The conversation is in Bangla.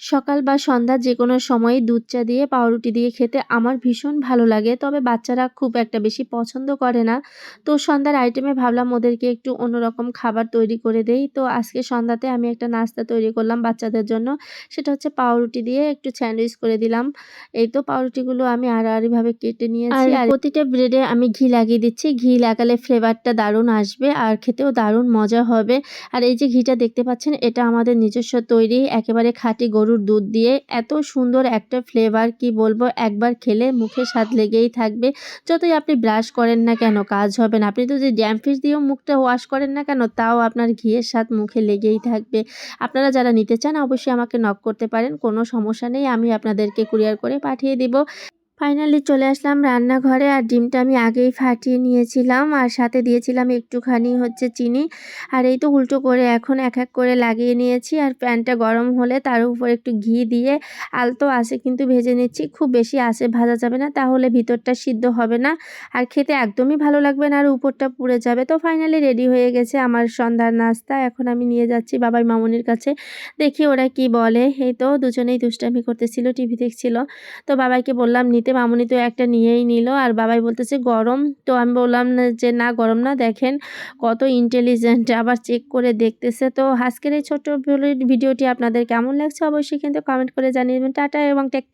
সকাল বা সন্ধ্যা যে কোনো সময়ই দুধ চা দিয়ে পাউরুটি দিয়ে খেতে আমার ভীষণ ভালো লাগে। তবে বাচ্চারা খুব একটা বেশি পছন্দ করে না। তো সন্ধ্যার আইটেমে ভাবলাম ওদেরকে একটু অন্যরকম খাবার তৈরি করে দেই। তো আজকে সন্ধ্যাতে আমি একটা নাস্তা তৈরি করলাম বাচ্চাদের জন্য। সেটা হচ্ছে পাউরুটি দিয়ে একটু স্যান্ডউইচ করে দিলাম। এই তো পাউরুটিগুলো আমি আড়াআড়িভাবে কেটে নিয়েছি। আর প্রতিটা ব্রেডে আমি ঘি লাগিয়ে দিচ্ছি। ঘি লাগালে ফ্লেভারটা দারুণ আসবে আর খেতেও দারুণ মজা হবে। আর এই যে ঘিটা দেখতে পাচ্ছেন এটা আমাদের নিজস্ব তৈরি একেবারে খাঁটি গরুর দুধ দিয়ে। এত সুন্দর একটা ফ্লেভার কি বলব? একবার খেলে মুখে স্বাদ লেগেই থাকবে। যতই আপনি ব্রাশ করেন না কেন, কাজ হবে না। আপনি যদি ড্যাম ফিস দিয়েও মুখটা ওয়াশ করেন না কেন, তাও আপনার ঘিয়ের স্বাদ মুখে লেগেই থাকবে। আপনারা যারা নিতে চান, অবশ্যই আমাকে নক করতে পারেন। কোনো সমস্যা নেই, আমি আপনাদেরকে কুরিয়ার করে পাঠিয়ে দিব। ফাইনালি চলে আসলাম রান্নাঘরে আর ডিমটা আমি আগেই ফাটিয়ে নিয়েছিলাম আর সাথে দিয়েছিলাম একটুখানি হচ্ছে চিনি। আর এই তো উল্টো করে এখন এক এক করে লাগিয়ে নিয়েছি আর প্যানটা গরম হলে তার উপর একটু ঘি দিয়ে আলতো আসে কিন্তু ভেজে নিচ্ছি। খুব বেশি আসে ভাজা যাবে না, তাহলে ভিতরটা সিদ্ধ হবে না। আর খেতে একদমই ভালো লাগবে না আর উপরটা পুড়ে যাবে। তো ফাইনালি রেডি হয়ে গেছে আমার সন্ধ্যার নাস্তা। এখন আমি নিয়ে যাচ্ছি বাবাই মামনির কাছে। দেখি ওরা কি বলে। এই তো দুজনেই দুষ্টামি করতেছিল, টিভি দেখছিল। তো বাবাইকে বললাম, নিতে মামুনি তো একটা নিয়েই নিল আর বাবাই বলতেছে, গরম? তো আমি বললাম যে, না, গরম না, দেখেন কত ইন্টেলিজেন্ট আবার চেক করে দেখতেছে। তো আজকের এই ছোট্ট ভিডিওটি আপনাদের কেমন লাগছে অবশ্যই কিন্তু কমেন্ট করে জানিয়ে দেবেন। টাটা এবং টেক